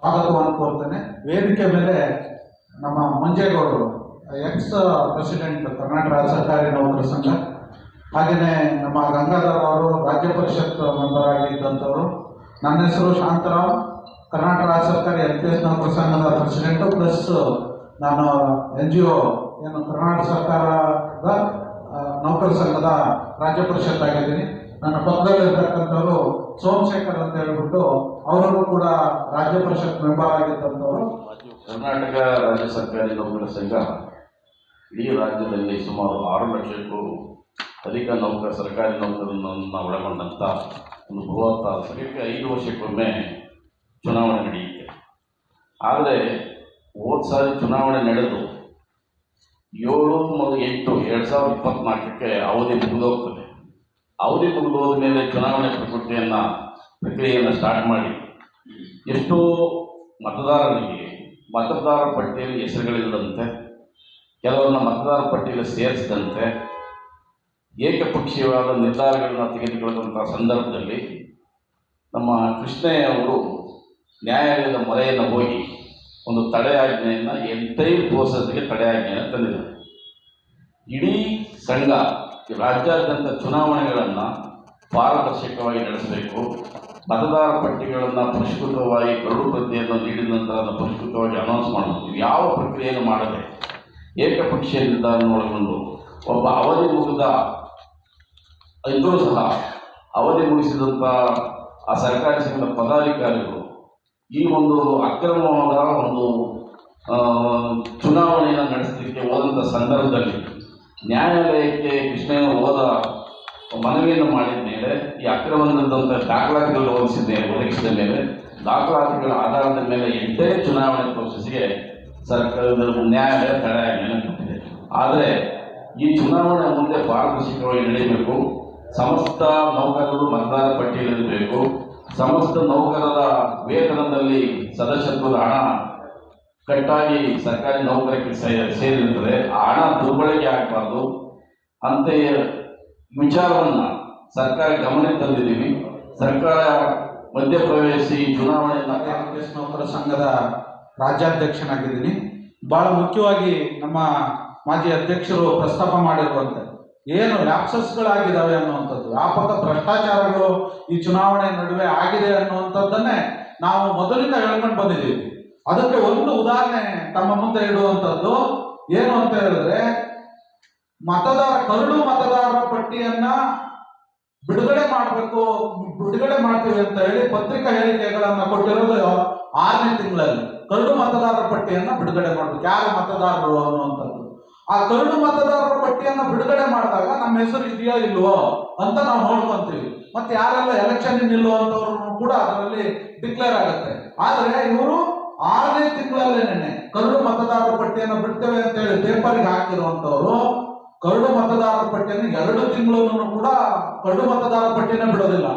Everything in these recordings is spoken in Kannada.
ಸ್ವಾಗತವನ್ನು ಕೋರ್ತೇನೆ. ವೇದಿಕೆ ಮೇಲೆ ನಮ್ಮ ಮಂಜೇಗೌಡರು ಎಕ್ಸ್ ಪ್ರೆಸಿಡೆಂಟ್ ಕರ್ನಾಟಕ ಸರ್ಕಾರಿ ನೌಕರ ಸಂಘ ಹಾಗೆಯೇ ನಮ್ಮ ಗಂಗಾಧರ್ ಅವರು, ರಾಜ್ಯ ಪರಿಷತ್ ಮೆಂಬರ್ ಆಗಿದ್ದಂಥವರು, ನನ್ನ ಹೆಸರು ಶಾಂತರಾವ್, ಕರ್ನಾಟಕ ಸರ್ಕಾರಿ ಎಲ್ ಪಿ ಎಸ್ ನೌಕರ ಸಂಘದ ಪ್ರೆಸಿಡೆಂಟು ಪ್ಲಸ್ ನಾನು ಎನ್ ಜಿ ಒ ಏನು ಕರ್ನಾಟಕ ಸರ್ಕಾರದ ನೌಕರ ಸಂಘದ ರಾಜ್ಯ ಪರಿಷತ್ ಆಗಿದ್ದೀನಿ. ನನ್ನ ಪಕ್ಕದಲ್ಲಿರ್ತಕ್ಕಂಥವರು ಸೋಮಶೇಖರ್ ಅಂತ ಹೇಳ್ಬಿಟ್ಟು ಅವರನ್ನು ಕೂಡ ರಾಜ್ಯ ಪರಿಷತ್ ಮೆಂಬರ್ ಆಗಿದ್ದಂಥವರು. ಕರ್ನಾಟಕ ರಾಜ್ಯ ಸರ್ಕಾರಿ ನೌಕರ ಸಂಘ ಇಡೀ ರಾಜ್ಯದಲ್ಲಿ ಸುಮಾರು ಆರು ಲಕ್ಷಕ್ಕೂ ಅಧಿಕ ನೌಕರ, ಸರ್ಕಾರಿ ನೌಕರರನ್ನು ಒಳಗೊಂಡಂಥ ಒಂದು ಬೃಹತ್ ಸಂಘಕ್ಕೆ ಐದು ವರ್ಷಕ್ಕೊಮ್ಮೆ ಚುನಾವಣೆ ನಡೆಯುತ್ತೆ. ಆದರೆ ಹೋದ ಸಾರಿ ಚುನಾವಣೆ ನಡೆದು ಏಳು ಮತ್ತು ಎಂಟು ಎರಡು ಸಾವಿರದ ಇಪ್ಪತ್ತ್ನಾಲ್ಕಕ್ಕೆ ಅವಧಿ ಮುಗಿದೋಗ್ತದೆ. ಅವಧಿ ಮುಗಿದೋದ ಮೇಲೆ ಚುನಾವಣೆ ಪ್ರಕೃತಿಯನ್ನು ಪ್ರಕ್ರಿಯೆಯನ್ನು ಸ್ಟಾರ್ಟ್ ಮಾಡಿ, ಎಷ್ಟೋ ಮತದಾರರಿಗೆ, ಮತದಾರ ಪಟ್ಟಿಯಲ್ಲಿ ಹೆಸರುಗಳಿಲ್ಲದಂತೆ, ಕೆಲವರನ್ನ ಮತದಾರ ಪಟ್ಟಿಯಲ್ಲಿ ಸೇರಿಸಿದಂತೆ ಏಕಪಕ್ಷೀಯವಾದ ನಿರ್ಧಾರಗಳನ್ನು ತೆಗೆದುಕೊಳ್ಳುವಂಥ ಸಂದರ್ಭದಲ್ಲಿ ನಮ್ಮ ಕೃಷ್ಣಯ್ಯ ಅವರು ನ್ಯಾಯಾಲಯದ ಮೊರೆಯನ್ನು ಹೋಗಿ ಒಂದು ತಡೆಯಾಜ್ಞೆಯನ್ನು ಎಂಟೈರ್ ಪ್ರೋಸೆಸ್ಗೆ ತಡೆಯಾಜ್ಞೆಯನ್ನು ತಂದಿದ್ದಾರೆ. ಇಡೀ ಸಂಘ ರಾಜ್ಯಾದ್ಯಂತ ಚುನಾವಣೆಗಳನ್ನು ಪಾರದರ್ಶಕವಾಗಿ ನಡೆಸಬೇಕು. ಮತದಾರ ಪಟ್ಟಿಗಳನ್ನು ಪರಿಷ್ಕೃತವಾಗಿ ಕರಡು ಪ್ರತಿಯನ್ನು ನೀಡಿದ ನಂತರ ಅದನ್ನು ಪರಿಷ್ಕೃತವಾಗಿ ಅನೌನ್ಸ್ ಮಾಡಬೇಕು ಯಾವ ಪ್ರಕ್ರಿಯೆಯನ್ನು ಮಾಡದೆ ಏಕಪಕ್ಷೀಯ ನಿರ್ಧಾರವನ್ನು ಒಳಗೊಂಡು ಒಬ್ಬ ಅವಧಿ ಮುಗಿದ ಇದ್ದರೂ ಸಹ ಅವಧಿ ಮುಗಿಸಿದಂಥ ಆ ಸರ್ಕಾರಿ ಸಂಘದ ಪದಾಧಿಕಾರಿಗಳು ಈ ಒಂದು ಅಕ್ರಮವಾದ ಒಂದು ಚುನಾವಣೆಯನ್ನು ನಡೆಸಲಿಕ್ಕೆ ಹೋದಂಥ ಸಂದರ್ಭದಲ್ಲಿ ನ್ಯಾಯಾಲಯಕ್ಕೆ ಕೃಷ್ಣಯ್ಯ ಹೋದ ಮನವಿಯನ್ನು ಮಾಡಿದ ಮೇಲೆ ಈ ಅಕ್ರಮದಂತಹ ದಾಖಲಾತಿಗಳು ಒದಗಿಸಿದ ಒದಗಿಸಿದ ಮೇಲೆ ದಾಖಲಾತಿಗಳ ಆಧಾರದ ಮೇಲೆ ಎಂಟೇ ಚುನಾವಣೆ ಪ್ರೋಸೆಸ್ಗೆ ಸರ್ಕಾರದ ನ್ಯಾಯಾಲಯ ತಡೆಯಾಜ್ಞೆಯನ್ನು ಕೊಟ್ಟಿದೆ. ಆದರೆ ಈ ಚುನಾವಣೆ ಮುಂದೆ ಪಾರದರ್ಶಕವಾಗಿ ನಡೆಯಬೇಕು, ಸಮಸ್ತ ನೌಕರರು ಮತದಾರ ಪಟ್ಟಿಯಲ್ಲಿರಬೇಕು, ಸಮಸ್ತ ನೌಕರರ ವೇತನದಲ್ಲಿ ಸದಸ್ಯತ್ವದ ಹಣ ಕಟ್ಟಾಗಿ ಸರ್ಕಾರಿ ನೌಕರಕ್ಕೆ ಸೇ- ಸೇರಿರುತ್ತದೆ ಆ ಹಣ ದುರ್ಬಳಕೆ ಆಗಬಾರ್ದು. ಅಂತೆಯೇ ವಿಚಾರವನ್ನು ಸರ್ಕಾರ ಗಮನಕ್ಕೆ ತಂದಿದ್ದೀವಿ. ಸರ್ಕಾರ ಮಧ್ಯಪ್ರವೇಶಿ ಚುನಾವಣೆಯನ್ನು ಕಾಂಗ್ರೆಸ್ ನೌಕರ ಸಂಘದ ರಾಜ್ಯಾಧ್ಯಕ್ಷನಾಗಿದ್ದೀನಿ. ಬಹಳ ಮುಖ್ಯವಾಗಿ ನಮ್ಮ ಮಾಜಿ ಅಧ್ಯಕ್ಷರು ಪ್ರಸ್ತಾಪ ಮಾಡಿರುವಂತೆ ಏನು ಲ್ಯಾಪ್ಸಸ್ಗಳಾಗಿದ್ದಾವೆ ಅನ್ನುವಂಥದ್ದು, ವ್ಯಾಪಕ ಭ್ರಷ್ಟಾಚಾರಗಳು ಈ ಚುನಾವಣೆ ನಡುವೆ ಆಗಿದೆ ಅನ್ನುವಂಥದ್ದನ್ನೇ ನಾವು ಮೊದಲಿಂದ ಹೇಳ್ಕೊಂಡು ಬಂದಿದ್ದೀವಿ. ಅದಕ್ಕೆ ಒಂದು ಉದಾಹರಣೆ ತಮ್ಮ ಮುಂದೆ ಇಡುವಂಥದ್ದು. ಏನು ಅಂತ ಹೇಳಿದ್ರೆ, ಮತದಾರ ಕರಡು ಮತದಾರರ ಪಟ್ಟಿಯನ್ನ ಬಿಡುಗಡೆ ಮಾಡಬೇಕು, ಬಿಡುಗಡೆ ಮಾಡ್ತೀವಿ ಅಂತ ಹೇಳಿ ಪತ್ರಿಕಾ ಹೇಳಿಕೆಗಳನ್ನ ಕೊಟ್ಟಿರೋದು ಆರನೇ ತಿಂಗಳಲ್ಲಿ. ಕರಡು ಮತದಾರರ ಪಟ್ಟಿಯನ್ನ ಬಿಡುಗಡೆ ಮಾಡಬೇಕು. ಯಾರು ಮತದಾರರು ಅನ್ನುವಂಥದ್ದು. ಆ ಕರಡು ಮತದಾರರ ಪಟ್ಟಿಯನ್ನ ಬಿಡುಗಡೆ ಮಾಡಿದಾಗ ನಮ್ಮ ಹೆಸರು ಇದೆಯೋ ಇಲ್ವೋ ಅಂತ ನಾವು ನೋಡ್ಕೊಂತೀವಿ. ಮತ್ತೆ ಯಾರೆಲ್ಲ ಎಲೆಕ್ಷನ್ ನಿಲ್ಲುವಂತವ್ರು ಕೂಡ ಅದರಲ್ಲಿ ಡಿಕ್ಲೇರ್ ಆಗುತ್ತೆ. ಆದ್ರೆ ಇವರು ಆರನೇ ತಿಂಗಳಲ್ಲೇನೆ ಕರಡು ಮತದಾರರ ಪಟ್ಟಿಯನ್ನು ಬಿಡ್ತೇವೆ ಅಂತ ಹೇಳಿ ಪೇಪರ್ಗೆ ಹಾಕಿರುವಂತವರು, ಕರಡು ಮತದಾರರ ಪಟ್ಟಿಯನ್ನು ಎರಡು ತಿಂಗಳನ್ನು ಕೂಡ ಕರಡು ಮತದಾರರ ಪಟ್ಟಿನ ಬಿಡೋದಿಲ್ಲ.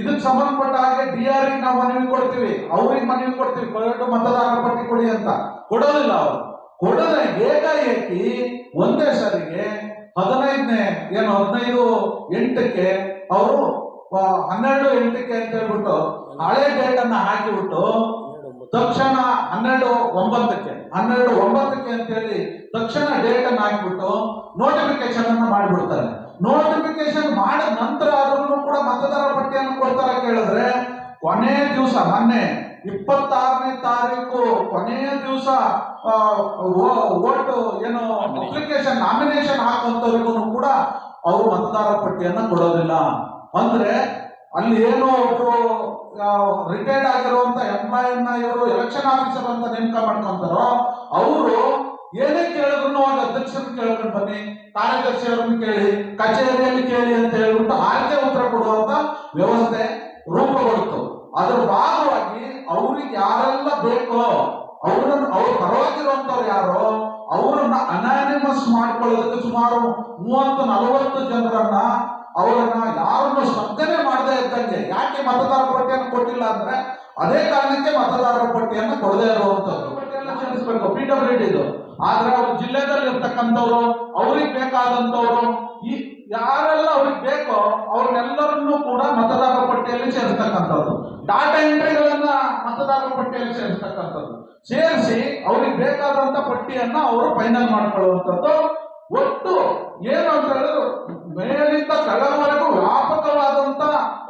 ಇದಕ್ಕೆ ಸಂಬಂಧಪಟ್ಟ ಹಾಗೆ ಡಿ ಆರ್ ನಾವು ಮನವಿ ಕೊಡ್ತೀವಿ, ಅವ್ರಿಗೆ ಮನವಿ ಕೊಡ್ತೀವಿ, ಕರಡು ಮತದಾರರ ಪಟ್ಟಿ ಕೊಡಿ ಅಂತ. ಕೊಡೋದಿಲ್ಲ ಅವರು. ಕೊಡದ ಏಕಾಏಕಿ ಒಂದೇ ಸಾರಿಗೆ ಹದಿನೈದನೇ, ಏನು ಹದಿನೈದು ಎಂಟಕ್ಕೆ ಅವರು ಹನ್ನೆರಡು ಎಂಟಕ್ಕೆ ಅಂತ ಹೇಳ್ಬಿಟ್ಟು ಹಳೆ ಡೇಟ್ ಅನ್ನ ಹಾಕಿಬಿಟ್ಟು ತಕ್ಷಣ ಹನ್ನೆರಡು ಒಂಬತ್ತಕ್ಕೆ ಹನ್ನೆರಡು ಒಂಬತ್ತಕ್ಕೆ ಅಂತ ಹೇಳಿ ತಕ್ಷಣ ಡೇಟ್ ಅನ್ನು ಹಾಕಿಬಿಟ್ಟು ನೋಟಿಫಿಕೇಶನ್ ಅನ್ನು ಮಾಡಿಬಿಡ್ತಾರೆ. ನೋಟಿಫಿಕೇಶನ್ ಮಾಡಿದ ನಂತರ ಆದ್ರೂ ಕೂಡ ಮತದಾರ ಪಟ್ಟಿಯನ್ನು ಕೊಡ್ತಾರೆ ಕೇಳಿದ್ರೆ, ಕೊನೆ ದಿವಸ, ಮೊನ್ನೆ ಇಪ್ಪತ್ತಾರನೇ ತಾರೀಕು ಕೊನೆಯ ದಿವಸ ಓಟು ಏನು ಅಪ್ಲಿಕೇಶನ್ ನಾಮಿನೇಷನ್ ಹಾಕುವಂತವ್ರಿಗೂ ಕೂಡ ಅವರು ಮತದಾರ ಪಟ್ಟಿಯನ್ನು ಕೊಡೋದಿಲ್ಲ. ಅಂದ್ರೆ ಅಲ್ಲಿ ಏನು ಒಬ್ರು ರಿಟೈರ್ಡ್ ಆಗಿರುವಂತ ಎಂಐ ಇವರು ಎಲೆಕ್ಷನ್ ಆಫೀಸರ್ ಅಂತ ನೇಮಕ ಮಾಡ್ಕೊಂತಾರೋ, ಅವರು ಏನೇ ಕೇಳಿದ್ರು ಅವಾಗ ಅಧ್ಯಕ್ಷರನ್ನ ಕೇಳ್ಕೊಂಡು ಬನ್ನಿ ಕಾರ್ಯದರ್ಶಿ ಅವರನ್ನು ಕೇಳಿ, ಕಚೇರಿಯಲ್ಲಿ ಕೇಳಿ ಅಂತ ಹೇಳ್ಬಿಟ್ಟು ಆಯ್ಕೆ ಉತ್ತರ ಕೊಡುವಂತ ವ್ಯವಸ್ಥೆ ರೂಪುಗೊಳ್ತು. ಅದರ ಭಾಗವಾಗಿ ಅವ್ರಿಗೆ ಯಾರೆಲ್ಲ ಬೇಕೋ, ಅವರನ್ನು, ಅವ್ರ ಪರವಾಗಿರುವಂತವ್ರು ಯಾರೋ, ಅವರನ್ನ ಅನಾನಿಮಸ್ ಮಾಡ್ಕೊಳ್ಳೋದಕ್ಕೆ ಸುಮಾರು ಮೂವತ್ತು, ನಲವತ್ತು ಜನರನ್ನ ಅವರನ್ನ ಯಾರನ್ನು ಶಬ್ದನೆ ಮಾಡದೇ ಇದ್ದಂಗೆ ಯಾಕೆ ಮತದಾರರ ಪಟ್ಟಿಯನ್ನು ಕೊಟ್ಟಿಲ್ಲ ಅಂದ್ರೆ ಅದೇ ಕಾರಣಕ್ಕೆ ಮತದಾರರ ಪಟ್ಟಿಯನ್ನು ಕೊಡದೇ ಇರುವಂತದ್ದು. ಪಟ್ಟಿಯನ್ನು ಪಿ ಡಬ್ಲ್ಯೂ ಇದು ಆದ್ರೆ ಅವ್ರ ಜಿಲ್ಲೆದಲ್ಲಿ ಇರ್ತಕ್ಕಂಥವ್ರು ಅವ್ರಿಗೆ ಬೇಕಾದಂತವ್ರು ಈ ಯಾರೆಲ್ಲ ಅವ್ರಿಗೆ ಬೇಕೋ ಅವ್ರನ್ನೆಲ್ಲರನ್ನೂ ಕೂಡ ಮತದಾರರ ಪಟ್ಟಿಯಲ್ಲಿ ಸೇರಿಸ್ತಕ್ಕಂಥದ್ದು. ಡಾಟಾ ಎಂಟ್ರಿಗಳನ್ನ ಮತದಾರರ ಪಟ್ಟಿಯಲ್ಲಿ ಸೇರಿಸ್ತಕ್ಕಂಥದ್ದು. ಸೇರಿಸಿ ಅವ್ರಿಗೆ ಬೇಕಾದಂತ ಪಟ್ಟಿಯನ್ನ ಅವರು ಫೈನಲ್ ಮಾಡ್ಕೊಳ್ಳುವಂಥದ್ದು ಒಟ್ಟು ಏನು ಅಂತ ಹೇಳಿದ್ರು ಮೇಲಿಂದ ಕೆಳವರೆಗೂ ವ್ಯಾಪಕವಾದಂತ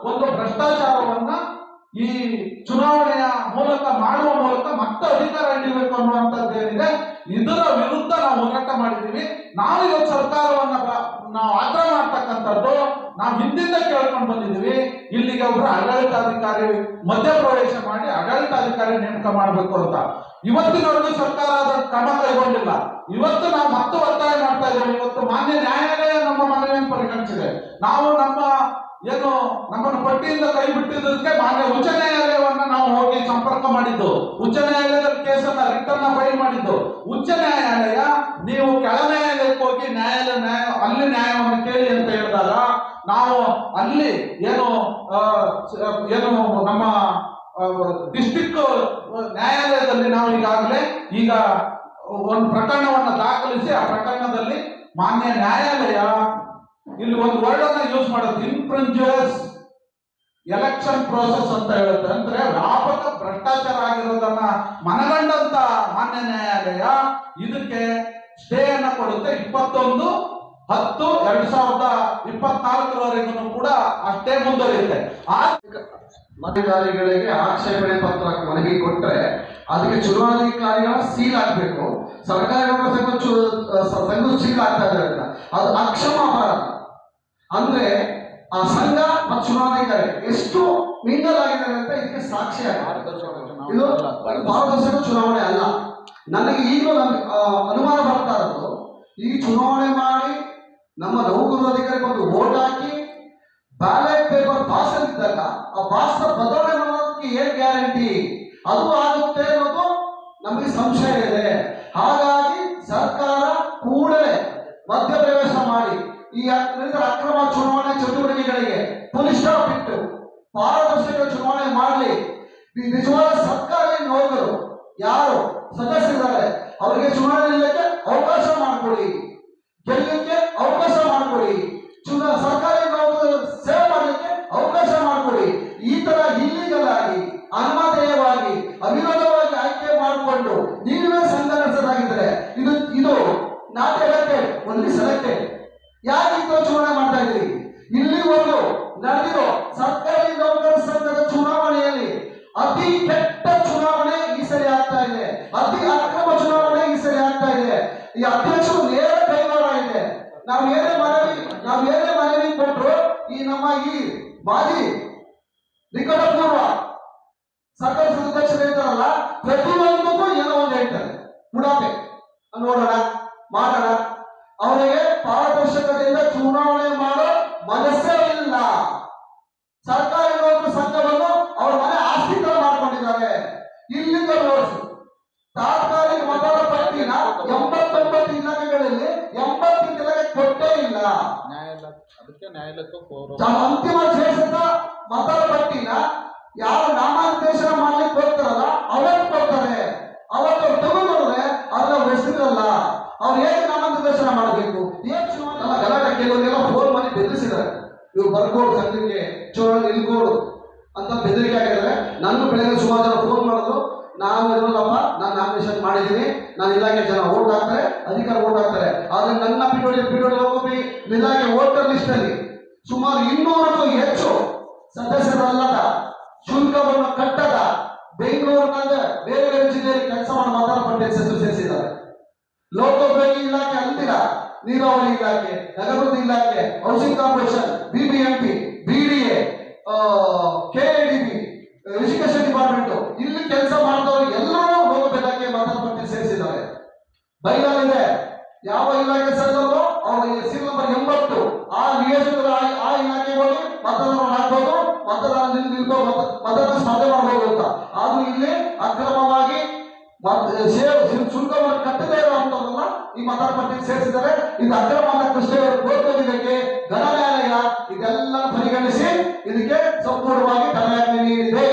ಒಂದು ಭ್ರಷ್ಟಾಚಾರವನ್ನ ಈ ಚುನಾವಣೆಯ ಮೂಲಕ ಮಾಡುವ ಮೂಲಕ ಮತ್ತೆ ಅಧಿಕಾರ ಹಿಡಿಬೇಕು ಅನ್ನುವಂಥದ್ದು ಏನಿದೆ, ಇದರ ವಿರುದ್ಧ ನಾವು ಹೋರಾಟ ಮಾಡಿದ್ದೀವಿ. ನಾವು ಇವತ್ತು ಸರ್ಕಾರವನ್ನ ನಾವು ಆಗ್ರಹ ಮಾಡ್ತಕ್ಕಂಥದ್ದು ನಾವು ಹಿಂದಿಂದ ಕೇಳ್ಕೊಂಡು ಬಂದಿದ್ದೀವಿ. ಇಲ್ಲಿಗೆ ಒಬ್ರು ಆಡಳಿತಾಧಿಕಾರಿ ಮಧ್ಯಪ್ರವೇಶ ಮಾಡಿ ಆಡಳಿತಾಧಿಕಾರಿ ನೇಮಕ ಮಾಡಬೇಕು ಅಂತ. ಇವತ್ತಿನವರೆಗೂ ಸರ್ಕಾರ ಅದರ ಕ್ರಮ ಕೈಗೊಂಡಿಲ್ಲ. ಇವತ್ತು ನಾವು ಮತ್ತೆ ಒತ್ತಾಯ ಮಾಡ್ತಾ ಇದ್ದೇವೆ. ಇವತ್ತು ಮಾನ್ಯ ನ್ಯಾಯಾಲಯ ನಮ್ಮ ಮನವಿಯನ್ನು ಪರಿಗಣಿಸಿದೆ. ನಾವು ನಮ್ಮ ಏನು ನಮ್ಮನ್ನು ಪಟ್ಟಿಯಿಂದ ಕೈ ಬಿಟ್ಟಿದ್ದಕ್ಕೆ ಮಾನ್ಯ ಉಚ್ಚ ನ್ಯಾಯಾಲಯವನ್ನ ನಾವು ಹೋಗಿ ಸಂಪರ್ಕ ಮಾಡಿದ್ದು. ಉಚ್ಚ ನ್ಯಾಯಾಲಯದ ಕೇಸನ್ನ ರಿಟರ್ನ್ ಫೈಲ್ ಮಾಡಿದ್ದು. ಉಚ್ಚ ನ್ಯಾಯಾಲಯ, ನೀವು ಕೆಳ ನ್ಯಾಯಾಲಯಕ್ಕೆ ಹೋಗಿ ನ್ಯಾಯಾಲಯ ನ್ಯಾಯ, ಅಲ್ಲಿ ನ್ಯಾಯವನ್ನು ಕೇಳಿ ಅಂತ ಹೇಳಿದಾಗ ನಾವು ಅಲ್ಲಿ ಏನು ಏನು ನಮ್ಮ ಡಿಸ್ಟಿಕ್ ನ್ಯಾಯಾಲಯದಲ್ಲಿ ನಾವು ಈಗಾಗಲೇ ಈಗ ಒಂದು ಪ್ರಕರಣವನ್ನು ದಾಖಲಿಸಿ ಆ ಪ್ರಕರಣದಲ್ಲಿ ಮಾನ್ಯ ನ್ಯಾಯಾಲಯ ಇಲ್ಲಿ ಒಂದು ವರ್ಡ್ ಅನ್ನ ಯೂಸ್ ಮಾಡುತ್ತೆ ಇನ್ಫ್ರಂಜಸ್ ಎಲೆಕ್ಷನ್ ಪ್ರೋಸೆಸ್ ಅಂತ ಹೇಳುತ್ತೆ. ಅಂದ್ರೆ ವ್ಯಾಪಕ ಭ್ರಷ್ಟಾಚಾರ ಆಗಿರೋದನ್ನ ಮನಗಂಡಂತ ಮಾನ್ಯ ನ್ಯಾಯಾಲಯ ಇದಕ್ಕೆ ಸ್ಟೇ ಅನ್ನ ಕೊಡುತ್ತೆ. ಇಪ್ಪತ್ತೊಂದು, ಹತ್ತು, ಎರಡ್ ಸಾವಿರದ ಇಪ್ಪತ್ನಾಲ್ಕರವರೆಗೂ ಕೂಡ ಅಷ್ಟೇ ಮುಂದುವರಿಯುತ್ತೆ. ಅಧಿಕಾರಿಗಳಿಗೆ ಆಕ್ಷೇಪಣೆ ಪತ್ರ ಮನವಿ ಕೊಟ್ಟರೆ ಅದಕ್ಕೆ ಚುನಾವಣಾಧಿಕಾರಿಗಳ ಸೀಲ್ ಹಾಕ್ಬೇಕು ಸರ್ಕಾರಿ ಸಂಘ ಸೀಲ್ ಆಗ್ತಾ ಇದೆ ಅಂತ. ಅದು ಅಕ್ಷಮ ಅಪರಾಧ ಅಂದ್ರೆ ಆ ಸಂಘ ಮತ್ತು ಇದ್ದಾರೆ. ಎಷ್ಟು ಮಿಂಗಲ್ ಆಗಿದ್ದಾರೆ ಅಂತ ಇದಕ್ಕೆ ಸಾಕ್ಷಿ ಇದು ಪಾರದರ್ಶಕ ಚುನಾವಣೆ ಅಲ್ಲ. ನನಗೆ ಈಗಲೂ ಅನುಮಾನ ಬರ್ತಾ ಇರೋದು. ಈ ಚುನಾವಣೆ ಮಾಡಿ ನಮ್ಮ ನೌಕರರು ಅಧಿಕಾರಿ ಒಂದು ವೋಟ್ ಹಾಕಿ ಬ್ಯಾಲೆಟ್ ಪೇಪರ್ ಪಾಸ್ ಇದ್ದಾಗ ಆ ಪಾಸ್ ಬದಲಾವಣೆ ಮಾಡೋದಕ್ಕೆ ಏನ್ ಗ್ಯಾರಂಟಿ? ಅದು ಆಗುತ್ತೆ ಅನ್ನೋದು ನಮಗೆ ಸಂಶಯ ಇದೆ. ಹಾಗಾಗಿ ಸರ್ಕಾರ ಕೂಡಲೇ ಮಾಡಿ ಈ ಅಕ್ರಮ ಚುನಾವಣೆ ಚಟುವಟಿಕೆಗಳಿಗೆ ಪೊಲೀಸ್ ಸ್ಟಾಪ್ ಇಟ್ಟು ಪಾರದರ್ಶಕ ಚುನಾವಣೆ ಮಾಡಲಿ. ನಿಜವಾದ ಸರ್ಕಾರಿ ನೌಕರು ಯಾರು ಸದಸ್ಯರಿದ್ದಾರೆ, ಅವರಿಗೆ ಚುನಾವಣೆ ನಿಲ್ಲಕ್ಕೆ ಅವಕಾಶ ಮಾಡಿಕೊಡಿ. ಗೆಲ್ಲಕ್ಕೆ ಅವಕಾಶ ಮಾಡಿಕೊಡಿ. ಚುನಾ ಸರ್ಕಾರಿ ಯಾಕೆ ಈ ಚುನಾವಣೆ ಮಾಡ್ತಾ ಇದ್ದೀರಿ? ಇಲ್ಲಿವರೆಗೂ ನಡೆದಿರೋ ಸರ್ಕಾರಿ ನೌಕರ ಸಂಘದ ಚುನಾವಣೆಯಲ್ಲಿ ಅತಿ ಕೆಟ್ಟ ಚುನಾವಣೆ ಈ ಸರಿ ಆಗ್ತಾ ಇದೆ. ಅತಿ ಅಕ್ರಮ ಚುನಾವಣೆ ಈ ಸರಿ ಆಗ್ತಾ ಇದೆ. ಈ ಅಧ್ಯಕ್ಷರು ನೇರ ಕೈವಾಡ ಇದೆ. ನಾವು ಏನೇ ಮನವಿ, ನಾವು ಏನೇ ಮನವಿ ಕೊಟ್ಟರು ಈ ನಮ್ಮ ಈ ಮಾಜಿ ನಿಕಟಪೂರ್ವ ಸರ್ಕಾರ ಸದಸ್ಯರು ಇರ್ತಾರಲ್ಲ ಪ್ರತಿಯೊಂದಕ್ಕೂ ಏನೋ ಒಂದು ಹೇಳ್ತಾರೆ. ಉಡಾಪೆ ನೋಡೋಣ, ಮಾಡೋಣ. ಅವರಿಗೆ ಚುನಾವಣೆ ಮಾಡೋ ಮನಸ್ಸೇ ಇಲ್ಲ. ಸರ್ಕಾರಿ ಸಂಘವನ್ನು ಅವ್ರ ಮನೆ ಆಸ್ತಿ ತರ ಮಾಡ್ಕೊಂಡಿದ್ದಾರೆ. ಇಲ್ಲಿಂದ ನೋಡ್ಸು ತಾತ್ಕಾಲಿಕ ಮತದಾರ ಪಟ್ಟಿನ ಎಂಬತ್ತೊಂಬತ್ತು ಇಲಾಖೆಗಳಲ್ಲಿ ಎಂಬತ್ತು ಇಲಾಖೆ ಕೊಟ್ಟೇ ಇಲ್ಲ. ನ್ಯಾಯಾಲಯ ಅದಕ್ಕೆ ನ್ಯಾಯಾಲಯಕ್ಕೆ ಅಂತಿಮ ಶ್ರೇಷ್ಠ ಮತದ ಪಟ್ಟಿನ ಯಾರು ನಾಮನಿರ್ದೇಶನ ಮಾಡ್ಲಿಕ್ಕೆ ಹೋಗ್ತಾರಲ್ಲ ಅವತ್ತು ಕೊಡ್ತಾರೆ ಅವತ್ತು ಅವ್ರು ತಗೊಂಡ್ರೆ ಅದ್ರ ಹೆಸರಿರಲ್ಲ ಅವ್ರು ಹೇಗೆ ನಾಮನಿರ್ದೇಶನ ಮಾಡಬೇಕು ಏನ್ ಚುನಾವಣೆ ಅಲ್ಲ, ಗಲಾಟೆ ಕೆಲವರಿಗೆಲ್ಲ ಫೋನ್ ಮಾಡಿ ಬೆದರಿಸಿದ್ದಾರೆ ಇವ್ರು ಬರ್ಕೋಡು ಸಂಘಕ್ಕೆ, ಚೋರಲ್ಲಿ ನಿಲ್ಕೋಡು ಅಂತ ಬೆದರಿಕೆ ಆಗಿದ್ದಾರೆ ನನ್ನ ಬೆಳಗ್ಗೆ ಸುಮಾರು ಜನ ಫೋನ್ ಮಾಡಿದ್ರು ನಾನು ಇರಲ್ಲಪ್ಪ ನಾನು ನಾಮಿನೇಷನ್ ಮಾಡಿದ್ದೀನಿ. ನಾನು ಇಲಾಖೆ ಜನ ಓಟ್ ಹಾಕ್ತಾರೆ, ಅಧಿಕಾರ ಓಟ್ ಹಾಕ್ತಾರೆ. ಆದರೆ ನನ್ನ ಪಿಡೋಡಿ ಪಿಡೋಡಿ ಹೋಗಿ ಇಲಾಖೆ ವೋಟರ್ ಲಿಸ್ಟ್ ಅಲ್ಲಿ ಸುಮಾರು ಇನ್ನೂರಕ್ಕೂ ಹೆಚ್ಚು ಸದಸ್ಯರಲ್ಲದ ಶುಲ್ಕವನ್ನು ಕಟ್ಟದ ಬೆಂಗಳೂರಿನಲ್ಲಿ ಬೇರೆ ಬೇರೆ ಜಿಲ್ಲೆಯಲ್ಲಿ ಕೆಲಸ ಮಾಡೋ ಮಾತ್ರ ಪಟ್ಟಿ ಹೆಸರು ಸೇರಿಸಿದ್ದಾರೆ. ಲೋಕೋಪಯೋಗಿ ಇಲಾಖೆ ಅಂದಿರ ನೀರಾವರಿ ಇಲಾಖೆ ನಗರಾಭಿವೃದ್ಧಿ ಇಲಾಖೆ housing corporation BBMP BDA KADB education department ಇಲ್ಲಿ ಕೆಲಸ ಮಾಡಿದವರು ಎಲ್ಲರೂ ಹೋಗಬೇಕಾಗಿ ಮತದಾರ ಪಟ್ಟಿ ಸೇರಿಸಿದ್ದಾರೆ. ಬೈಲಾಗಿದೆ ಯಾವ ಇಲಾಖೆ ಸೇರಿದವರು ಅವರು ಸೀಲ್ ನಂಬರ್ ಎಂಬತ್ತು. ಆ ನಿಯೋಜಕರು ಆ- ಇಲಾಖೆ ಹೋಗಿ ಮತದಾನ ಹಾಕ್ಬೋದು ಮತದಾನ ಮತದಾನ ಸ್ಪರ್ಧೆ ಮಾಡಬಹುದು ಅಂತ. ಆದ್ರೂ ಇಲ್ಲಿ ಅಕ್ರಮವಾಗಿ ಶುಲ್ಕವನ್ನು ಕಟ್ಟದೇ ಇರುವಂತವನ್ನ ಈ ಮತದಾರ ಪಟ್ಟಿಗೆ ಸೇರಿಸಿದ್ದಾರೆ ಇದು ಅಕ್ರಮ ಅಂತ ಕೃಷ್ಣ ಕೋರ್ಟೋದಿದ್ದಕ್ಕೆ ಗಣ ನ್ಯಾಯಾಲಯ ಇದೆಲ್ಲ ಪರಿಗಣಿಸಿ ಇದಕ್ಕೆ ಸಂಪೂರ್ಣವಾಗಿ ತಡೆಯಾಜ್ಞೆ ನೀಡಿದೆ